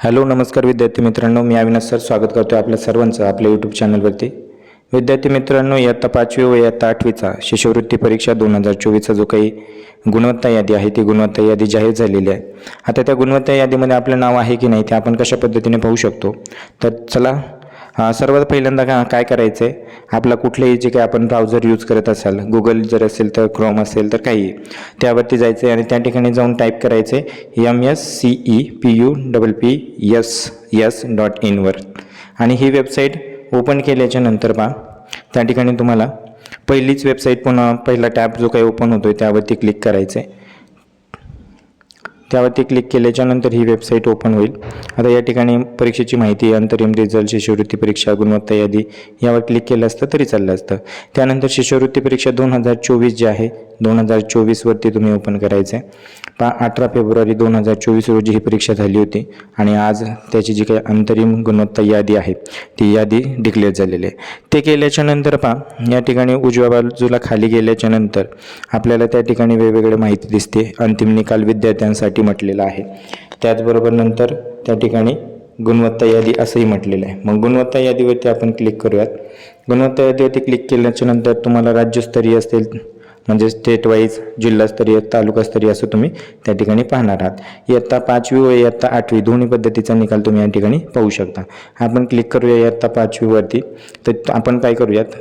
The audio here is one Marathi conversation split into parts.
हॅलो नमस्कार विद्यार्थी मित्रांनो. मी अविनाश सर. स्वागत करतो आपल्या सर्वांचं आपल्या यूट्यूब चॅनलवरती विद्यार्थी मित्रांनो इयत्ता पाचवी व इयत्ता आठवीचा शिष्यवृत्ती परीक्षा दोन हजार चोवीसचा जो काही गुणवत्ता यादी आहे ती गुणवत्ता यादी जाहीर झालेली आहे. आता त्या गुणवत्ता यादीमध्ये आपलं नाव आहे की नाही ते आपण कशा पद्धतीने पाहू शकतो? तर चला सर्वात पहिल्यांदा का काय करायचं आहे आपला कुठलेही जे काही आपण ब्राउझर यूज करत असाल गुगल जर असेल तर क्रोम असेल तर काही त्यावरती जायचं आहे आणि त्या ठिकाणी जाऊन टाईप करायचं आहे M S C E P U double P S S dot इनवर आणि ही वेबसाईट ओपन केल्याच्यानंतर पहा त्या ठिकाणी तुम्हाला पहिलीच वेबसाईट पुन्हा पहिला टॅब जो काही ओपन होतो आहे त्यावरती क्लिक करायचं आहे त्यावरती क्लिक केल्याच्यानंतर ही वेबसाईट ओपन होईल. आता या ठिकाणी परीक्षेची माहिती अंतरिम रिझल्ट शिष्यवृत्ती परीक्षा गुणवत्ता यादी यावर क्लिक केलं असतं तरी चाललं असतं. त्यानंतर शिष्यवृत्ती परीक्षा दोन हजार चोवीस जी आहे दोन हजार चोवीसवरती तुम्ही ओपन करायचं आहे पा अठरा फेब्रुवारी दोन हजार चोवीस रोजी ही परीक्षा झाली होती आणि आज त्याची जी काही अंतरिम गुणवत्ता यादी आहे ती यादी डिक्लेअर झालेली आहे. ते केल्याच्यानंतर पहा या ठिकाणी उजव्या बाजूला खाली गेल्याच्यानंतर आपल्याला त्या ठिकाणी वेगवेगळी माहिती दिसते. अंतिम निकाल विद्यार्थ्यांसाठी म्हटलेलं आहे. त्याचबरोबर नंतर त्या ठिकाणी गुणवत्ता यादी असंही म्हटलेलं आहे. मग गुणवत्ता यादीवरती आपण क्लिक करूयात. गुणवत्ता यादीवरती क्लिक केल्याच्यानंतर तुम्हाला राज्यस्तरीय असेल म्हणजे स्टेट वाईज जिल्हास्तरीय तालुकास्तरीय असं तुम्ही त्या ठिकाणी पाहणार आहात. इयत्ता पाचवी व इयत्ता आठवी दोन्ही पद्धतीचा निकाल तुम्ही या ठिकाणी पाहू शकता. आपण क्लिक करूया इयत्ता पाचवीवरती तर आपण काय करूयात?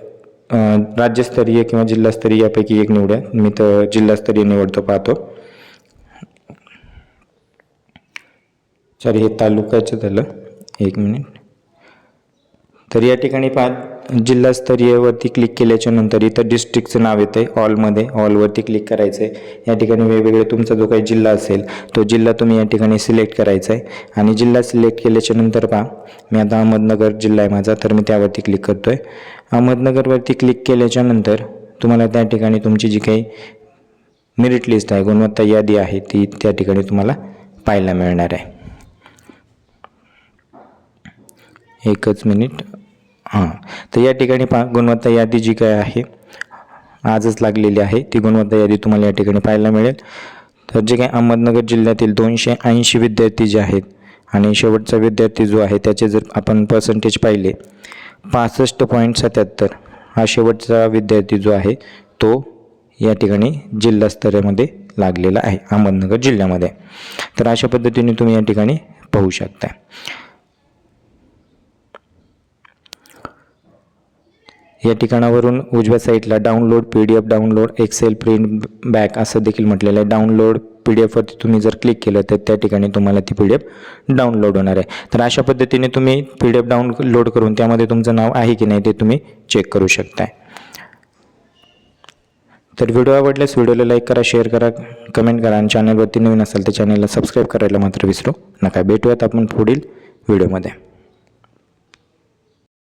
राज्यस्तरीय किंवा जिल्हास्तरीय यापैकी एक निवडूया. मी तर जिल्हास्तरीय निवडतो पाहतो. सॉरी हे तालुक्याचं झालं. एक मिनिट तर या ठिकाणी पहा जिल्हास्तरीयवरती क्लिक केल्याच्यानंतर इथं डिस्ट्रिक्टचं नाव येतं आहे ऑलमध्ये ऑलवरती क्लिक करायचं आहे या ठिकाणी वेगवेगळे तुमचा जो काही जिल्हा असेल तो जिल्हा तुम्ही या ठिकाणी सिलेक्ट करायचा आहे आणि जिल्हा सिलेक्ट केल्याच्यानंतर पहा मी आता अहमदनगर जिल्हा आहे माझा तर मी त्यावरती क्लिक करतो आहे अहमदनगरवरती क्लिक केल्याच्यानंतर तुम्हाला त्या ठिकाणी तुमची जी काही मेरिट लिस्ट आहे गुणवत्ता यादी आहे ती त्या ठिकाणी तुम्हाला पाहायला मिळणार आहे. एकच मिनिट. हां. तर या ठिकाणी पा गुणवत्ता यादी जी काय आहे आजच लागलेली आहे. ती गुणवत्ता यादी तुम्हाला या ठिकाणी पाहायला मिळेल. तर जे काही अहमदनगर जिल्ह्यातील दोनशे ऐंशी विद्यार्थी जे आहेत आणि शेवटचा विद्यार्थी जो आहे त्याचे जर आपण पर्सेंटेज पाहिले पासष्ट पॉईंट सत्याहत्तर हा शेवटचा विद्यार्थी जो आहे तो या ठिकाणी जिल्हास्तरामध्ये लागलेला आहे अहमदनगर जिल्ह्यामध्ये. तर अशा पद्धतीने तुम्ही या ठिकाणी पाहू शकता. या ठिकाणावरून उजव्या साईडला download P D F download excel print back असं देखील म्हटलेलं आहे. डाउनलोड पी डी एफवरती तुम्ही जर क्लिक केलं तर त्या ठिकाणी तुम्हाला ती पी डी एफ डाउनलोड होणार आहे. तर अशा पद्धतीने तुम्ही पी डी एफ डाउनलोड करून त्यामध्ये तुमचं नाव आहे की नाही ते तुम्ही चेक करू शकताय. तर व्हिडिओ आवडल्यास व्हिडिओला लाईक करा शेअर करा कमेंट करा आणि चॅनलवरती नवीन असाल तर चॅनलला सबस्क्राईब करायला मात्र विसरू नका. भेटूयात आपण पुढील व्हिडिओमध्ये.